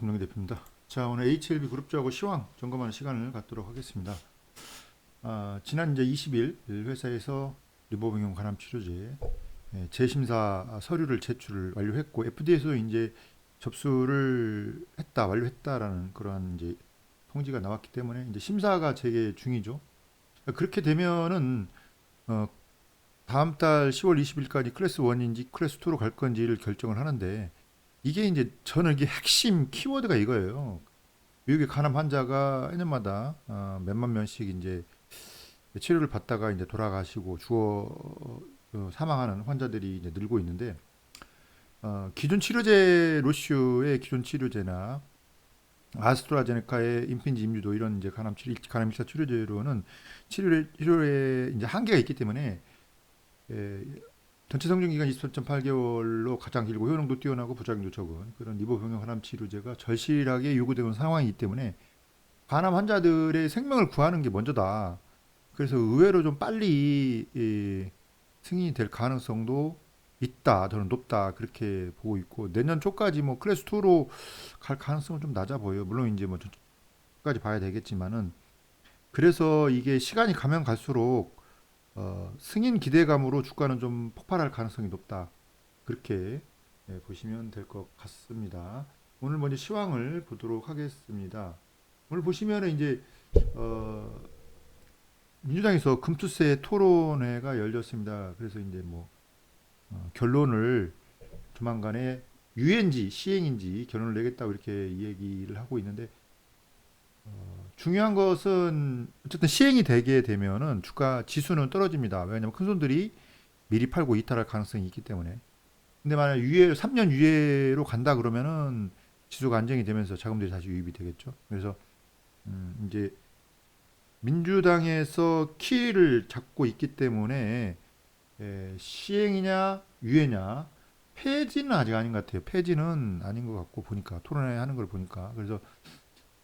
김동희 대표입니다. 자 오늘 HLB 그룹주하고 시황 점검하는 시간을 갖도록 하겠습니다. 아, 지난 이제 20일 회사에서 리보병용 간암 치료제 예, 재심사 서류를 제출을 완료했고 FDA에서 이제 접수를 했다 완료했다라는 그러한 이제 통지가 나왔기 때문에 이제 심사가 재개 중이죠. 그렇게 되면은 어, 다음 달 10월 20일까지 클래스 1인지 클래스 2로 갈 건지를 결정을 하는데 이게 이제 저는 이게 핵심 키워드가 이거예요. 미국의 간암 환자가 1년마다 어, 몇만 명씩 이제 치료를 받다가 이제 돌아가시고 죽어 어, 사망하는 환자들이 이제 늘고 있는데 어, 기존 치료제 로슈의 기존 치료제나 아스트라제네카의 임핀지 임유도 이런 이제 간암 치료 간암 일사 치료제로는 치료에 치료에 이제 한계가 있기 때문에 에, 전체 성중 기간 24.8개월로 가장 길고 효능도 뛰어나고 부작용도 적은 그런 리보 병용 간암 치료제가 절실하게 요구되는 상황이기 때문에 간암 환자들의 생명을 구하는 게 먼저다. 그래서 의외로 좀 빨리 이, 승인이 될 가능성도 있다. 저는 높다. 그렇게 보고 있고 내년 초까지 뭐 클래스 2로 갈 가능성은 좀 낮아 보여요. 물론 이제 뭐 초까지 봐야 되겠지만은 그래서 이게 시간이 가면 갈수록 어, 승인 기대감으로 주가는 좀 폭발할 가능성이 높다. 그렇게 예, 보시면 될 것 같습니다. 오늘 먼저 시황을 보도록 하겠습니다. 오늘 보시면은 이제 어, 민주당에서 금투세 토론회가 열렸습니다. 그래서 이제 뭐 어, 결론을 조만간에 유엔지 시행인지 결론을 내겠다고 이렇게 이 얘기를 하고 있는데 어, 중요한 것은 어쨌든 시행이 되게 되면은 주가 지수는 떨어집니다. 왜냐하면 큰 손들이 미리 팔고 이탈할 가능성이 있기 때문에. 근데 만약 유예 3년 유예로 간다 그러면은 지수가 안정이 되면서 자금들이 다시 유입이 되겠죠. 그래서 음, 이제 민주당에서 키를 잡고 있기 때문에 에, 시행이냐 유예냐 폐지는 아직 아닌 것 같아요. 폐지는 아닌 것 같고 보니까 토론회 하는 걸 보니까 그래서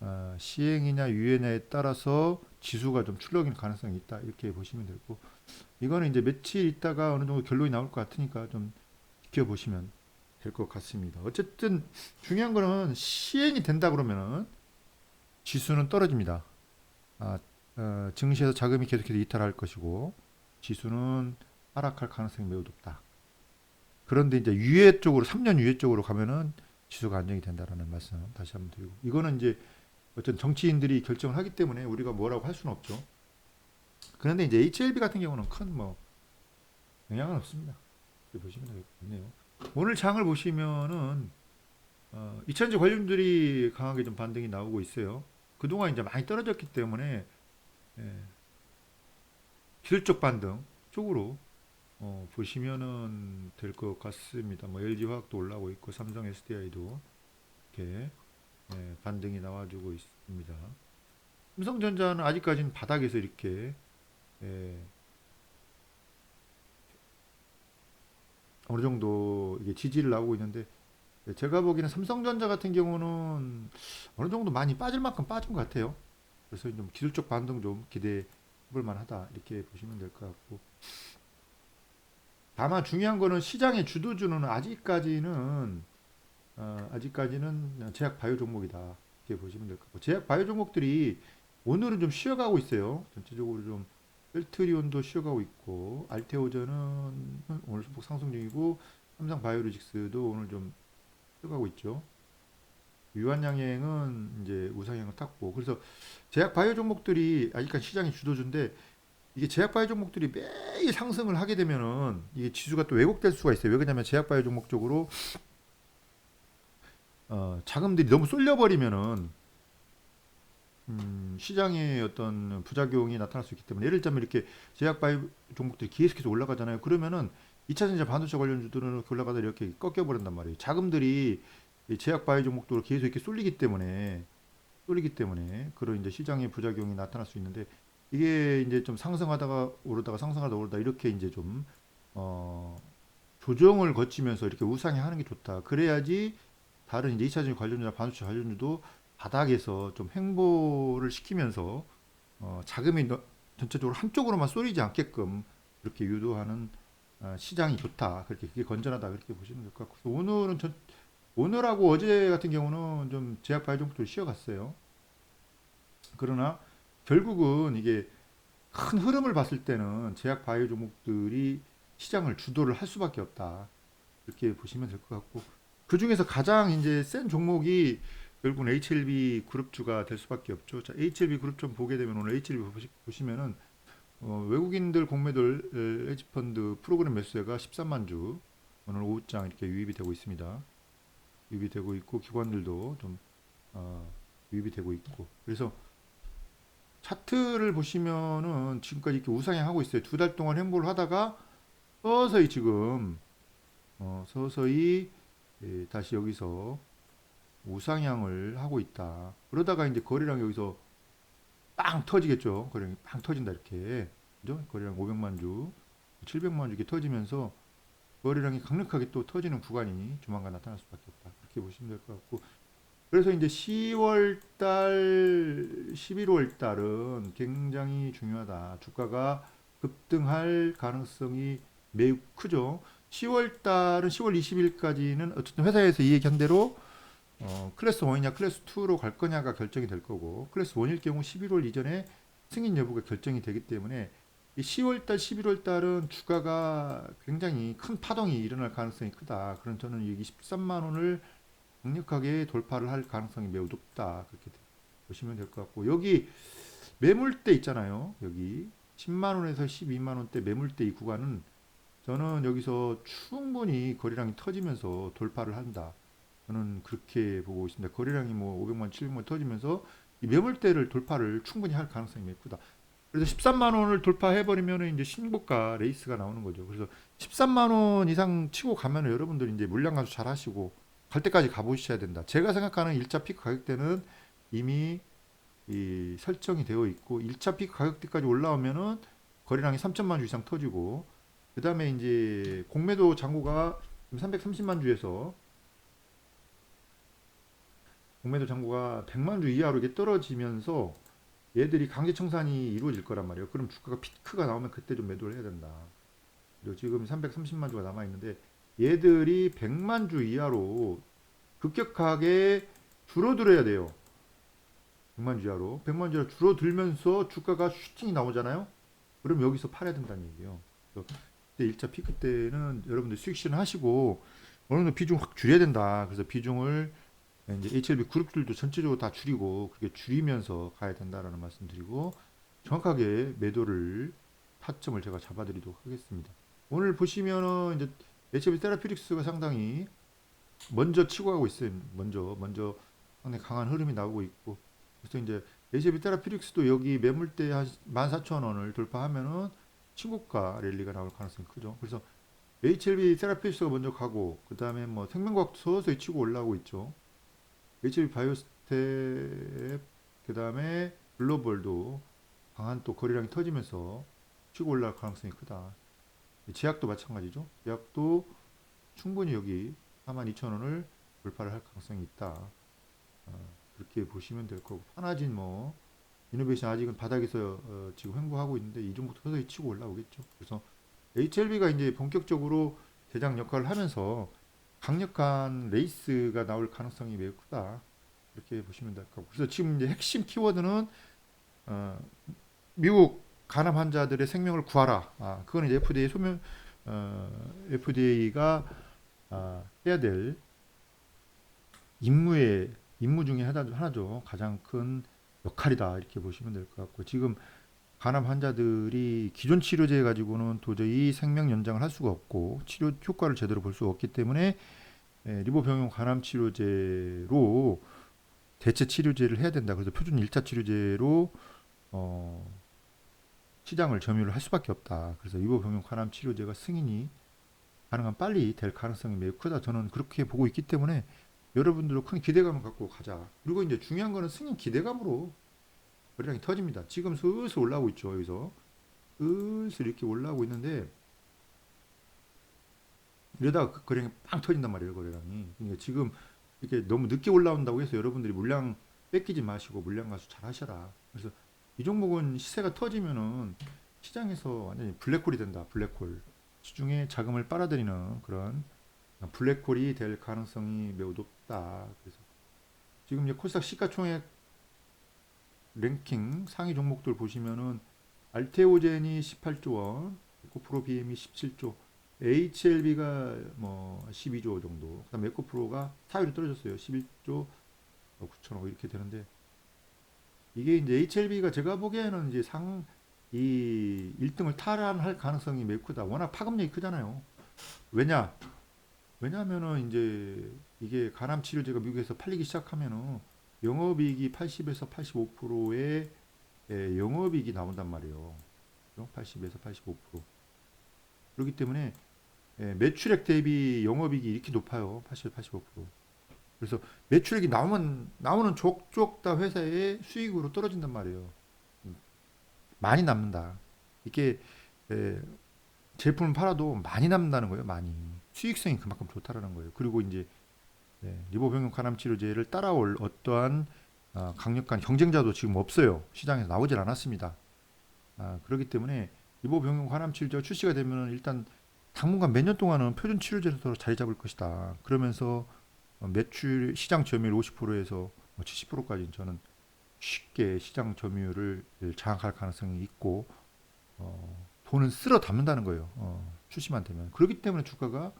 어, 시행이냐 유예냐에 따라서 지수가 좀 출렁일 가능성이 있다 이렇게 보시면 되고 이거는 이제 며칠 있다가 어느 정도 결론이 나올 것 같으니까 좀 지켜보시면 될 것 같습니다. 어쨌든 중요한 거는 시행이 된다 그러면은 지수는 떨어집니다. 아, 어, 증시에서 자금이 계속해서 이탈할 것이고 지수는 하락할 가능성이 매우 높다. 그런데 이제 유예 쪽으로 3년 유예 쪽으로 가면은 지수가 안정이 된다라는 말씀 다시 한번 드리고 이거는 이제 어떤 정치인들이 결정을 하기 때문에 우리가 뭐라고 할 수는 없죠. 그런데 이제 HLB 같은 경우는 큰 뭐 영향은 없습니다. 보시면 되겠네요. 오늘 장을 보시면은 어, 2차전지 관련들이 강하게 좀 반등이 나오고 있어요. 그동안 이제 많이 떨어졌기 때문에 예, 기술적 반등 쪽으로 어, 보시면은 될 것 같습니다. 뭐 LG 화학도 올라오고 있고 삼성 SDI도 이렇게 예, 반등이 나와주고 있습니다. 삼성전자는 아직까지는 바닥에서 이렇게 예, 어느 정도 이게 지지를 나오고 있는데 예, 제가 보기에는 삼성전자 같은 경우는 어느 정도 많이 빠질 만큼 빠진 것 같아요. 그래서 좀 기술적 반등 좀 기대해 볼 만하다 이렇게 보시면 될 것 같고 다만 중요한 거는 시장의 주도주는 아직까지는 어, 아직까지는 제약 바이오 종목이다 이렇게 보시면 될것 같고 제약 바이오 종목들이 오늘은 좀 쉬어가고 있어요. 전체적으로 좀 셀트리온도 쉬어가고 있고 알테오전은 오늘 소폭 상승 중이고 삼성 바이오로직스도 오늘 좀 쉬어가고 있죠. 유한양행은 이제 우상향을 탔고 그래서 제약 바이오 종목들이 아직까지 시장의 주도주인데 이게 제약 바이오 종목들이 매일 상승을 하게 되면은 이게 지수가 또 왜곡될 수가 있어요. 왜 그러냐면 제약 바이오 종목 쪽으로 어, 자금들이 너무 쏠려버리면은 음, 시장에 어떤 부작용이 나타날 수 있기 때문에 예를 들자면 이렇게 제약 바이오 종목들이 계속해서 올라가잖아요. 그러면은 2차 전지 반도체 관련주들은 올라가다 이렇게 꺾여버린단 말이에요. 자금들이 이 제약 바이오 종목들로 계속 이렇게 쏠리기 때문에 쏠리기 때문에 그런 이제 시장의 부작용이 나타날 수 있는데 이게 이제 좀 상승하다가 오르다가 상승하다가 오르다 이렇게 이제 좀 어, 조정을 거치면서 이렇게 우상향하는 게 좋다. 그래야지 다른 이제 2차전지 관련주나 반도체 관련주도 바닥에서 좀 횡보를 시키면서 어, 자금이 너- 전체적으로 한쪽으로만 쏠리지 않게끔 이렇게 유도하는 어, 시장이 좋다. 그렇게 그게 건전하다 그렇게 보시면 될 것 같고 오늘은 전 오늘하고 어제 같은 경우는 좀 제약 종목들 쉬어갔어요. 그러나 결국은 이게 큰 흐름을 봤을 때는 제약 바이오 종목들이 시장을 주도를 할 수밖에 없다. 이렇게 보시면 될 것 같고 그 중에서 가장 이제 센 종목이 결국은 HLB 그룹주가 될 수밖에 없죠. 자, HLB 그룹 좀 보게 되면 오늘 HLB 보시, 보시면은 어, 외국인들 공매도를 헤지펀드 프로그램 매수세가 13만 주 오늘 오후장 이렇게 유입이 되고 있습니다. 유입이 되고 있고 기관들도 좀 어, 유입이 되고 있고 그래서 차트를 보시면은 지금까지 이렇게 우상향 하고 있어요. 두 달 동안 행보를 하다가 서서히 지금 어, 서서히 예, 다시 여기서 우상향을 하고 있다. 그러다가 이제 거래량 여기서 빵 터지겠죠. 거래량이 빵 터진다 이렇게. 그죠? 거래량 500만 주, 700만 주 이렇게 터지면서 거래량이 강력하게 또 터지는 구간이 조만간 나타날 수밖에 없다. 그렇게 보시면 될 것 같고. 그래서 이제 10월 달, 11월 달은 굉장히 중요하다. 주가가 급등할 가능성이 매우 크죠. 10월 달은 10월 20일까지는 어쨌든 회사에서 이 얘기한 대로 어, 클래스 1이냐 클래스 2로 갈 거냐가 결정이 될 거고 클래스 1일 경우 11월 이전에 승인 여부가 결정이 되기 때문에 이 10월 달, 11월 달은 주가가 굉장히 큰 파동이 일어날 가능성이 크다. 그런 저는 여기 13만 원을 강력하게 돌파를 할 가능성이 매우 높다. 그렇게 보시면 될 것 같고 여기 매물대 있잖아요. 여기 10만 원에서 12만 원대 매물대 이 구간은 저는 여기서 충분히 거래량이 터지면서 돌파를 한다. 저는 그렇게 보고 있습니다. 거래량이 뭐 500만, 700만 터지면서 이 매물대를 돌파를 충분히 할 가능성이 매우 크다. 그래서 13만 원을 돌파해 버리면 이제 신고가 레이스가 나오는 거죠. 그래서 13만 원 이상 치고 가면 여러분들 이제 물량 감소 잘 하시고 갈 때까지 가보셔야 된다. 제가 생각하는 1차 피크 가격대는 이미 이 설정이 되어 있고 1차 피크 가격대까지 올라오면은 거래량이 3천만 주 이상 터지고 그 다음에 이제 공매도 잔고가 330만 주에서 공매도 잔고가 100만 주 이하로 이게 떨어지면서 얘들이 강제 청산이 이루어질 거란 말이에요. 그럼 주가가 피크가 나오면 그때 좀 매도를 해야 된다. 그리고 지금 330만 주가 남아 있는데 얘들이 100만 주 이하로 급격하게 줄어들어야 돼요. 100만 주 이하로. 100만 주 이하로 줄어들면서 주가가 슈팅이 나오잖아요. 그럼 여기서 팔아야 된다는 얘기예요. 그때 1차 피크 때는 여러분들 수익 실현 하시고 어느 정도 비중 확 줄여야 된다. 그래서 비중을 이제 HLB 그룹들도 전체적으로 다 줄이고 그렇게 줄이면서 가야 된다라는 말씀드리고 정확하게 매도를 타점을 제가 잡아드리도록 하겠습니다. 오늘 보시면은 이제 HLB 테라피릭스가 상당히 먼저 치고 가고 있어요. 먼저 먼저 상당히 강한 흐름이 나오고 있고 그래서 이제 HLB 테라피릭스도 여기 매물대 한 14,000원을 돌파하면은 신고가 랠리가 나올 가능성이 크죠. 그래서 HLB 테라피릭스가 먼저 가고 그 다음에 뭐 생명과학도 서서히 치고 올라오고 있죠. HB 바이오스텝 그 다음에 글로벌도 강한 또 거래량이 터지면서 치고 올라갈 가능성이 크다. 제약도 마찬가지죠. 제약도 충분히 여기 42,000원을 돌파를 할 가능성이 있다. 어, 그렇게 보시면 될 거고 하나진 뭐 이노베이션 아직은 바닥에서 어, 지금 횡보하고 있는데 이 정도 서서히 치고 올라오겠죠. 그래서 HLB가 이제 본격적으로 대장 역할을 하면서 강력한 레이스가 나올 가능성이 매우 크다. 이렇게 보시면 될 거고. 그래서 지금 이제 핵심 키워드는 어, 미국 간암 환자들의 생명을 구하라. 아, 그거는 이제 FDA 소명 어, FDA가 아, 해야 될 임무의 임무 중에 하나, 하나죠. 가장 큰 역할이다. 이렇게 보시면 될 것 같고 지금 간암 환자들이 기존 치료제 가지고는 도저히 생명 연장을 할 수가 없고 치료 효과를 제대로 볼 수 없기 때문에 에, 리보병용 간암 치료제로 대체 치료제를 해야 된다. 그래서 표준 1차 치료제로 어, 시장을 점유를 할 수밖에 없다. 그래서 리보병용 간암 치료제가 승인이 가능한 빨리 될 가능성이 매우 크다. 저는 그렇게 보고 있기 때문에 여러분들도 큰 기대감을 갖고 가자. 그리고 이제 중요한 거는 승인 기대감으로 거래량이 터집니다. 지금 슬슬 올라오고 있죠. 여기서 슬슬 이렇게 올라오고 있는데 이러다가 그 거래량이 빵 터진단 말이에요. 거래량이. 그러니까 지금 이렇게 너무 늦게 올라온다고 해서 여러분들이 물량 뺏기지 마시고 물량 가수 잘 하셔라. 그래서 이 종목은 시세가 터지면은 시장에서 완전히 블랙홀이 된다. 블랙홀. 시중에 자금을 빨아들이는 그런 블랙홀이 될 가능성이 매우 높다. 그래서 지금 이제 코스닥 시가총액 랭킹 상위 종목들 보시면은 알테오젠이 18조 원, 에코프로 BM이 17조, HLB가 뭐 12조 정도, 그다음 에코프로가 4위로 떨어졌어요. 11조 9천억 이렇게 되는데 이게 이제 HLB가 제가 보기에는 이제 상 이 1등을 탈환할 가능성이 매우 크다. 워낙 파급력이 크잖아요. 왜냐? 왜냐하면은 이제 이게 간암 치료제가 미국에서 팔리기 시작하면은 영업이익이 80에서 85%의 예, 영업이익이 나온단 말이에요. 80에서 85%. 그렇기 때문에 예, 매출액 대비 영업이익이 이렇게 높아요. 80, 85%. 그래서 매출액이 나오면 나오는 족족 다 회사의 수익으로 떨어진단 말이에요. 음, 많이 남는다. 이게 예, 제품을 팔아도 많이 남는다는 거예요. 많이 수익성이 그만큼 좋다라는 거예요. 그리고 이제 예, 리보병용 간암 치료제를 따라올 어떠한 아, 강력한 경쟁자도 지금 없어요. 시장에서 나오질 않았습니다. 아, 그렇기 때문에 리보병용 간암 치료제가 출시가 되면 일단 당분간 몇 년 동안은 표준 치료제로 자리 잡을 것이다. 그러면서 어, 매출 시장 점유율 50%에서 70%까지 저는 쉽게 시장 점유율을 장악할 가능성이 있고 어, 돈은 쓸어 담는다는 거예요. 어, 출시만 되면 그렇기 때문에 주가가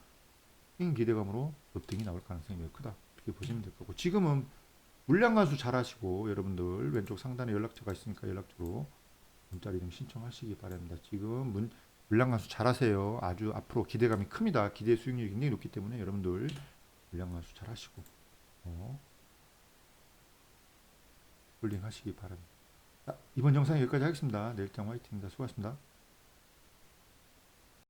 큰 기대감으로 급등이 나올 가능성이 매우 크다. 이렇게 보시면 될 거고 지금은 물량 간수 잘 하시고 여러분들 왼쪽 상단에 연락처가 있으니까 연락처로 문자리 좀 신청하시기 바랍니다. 지금 문, 물량 간수 잘 하세요. 아주 앞으로 기대감이 큽니다. 기대 수익률이 굉장히 높기 때문에 여러분들 물량 간수 잘 하시고 어, 홀딩 하시기 바랍니다. 자, 이번 영상 여기까지 하겠습니다. 내일장 화이팅입니다. 수고하셨습니다.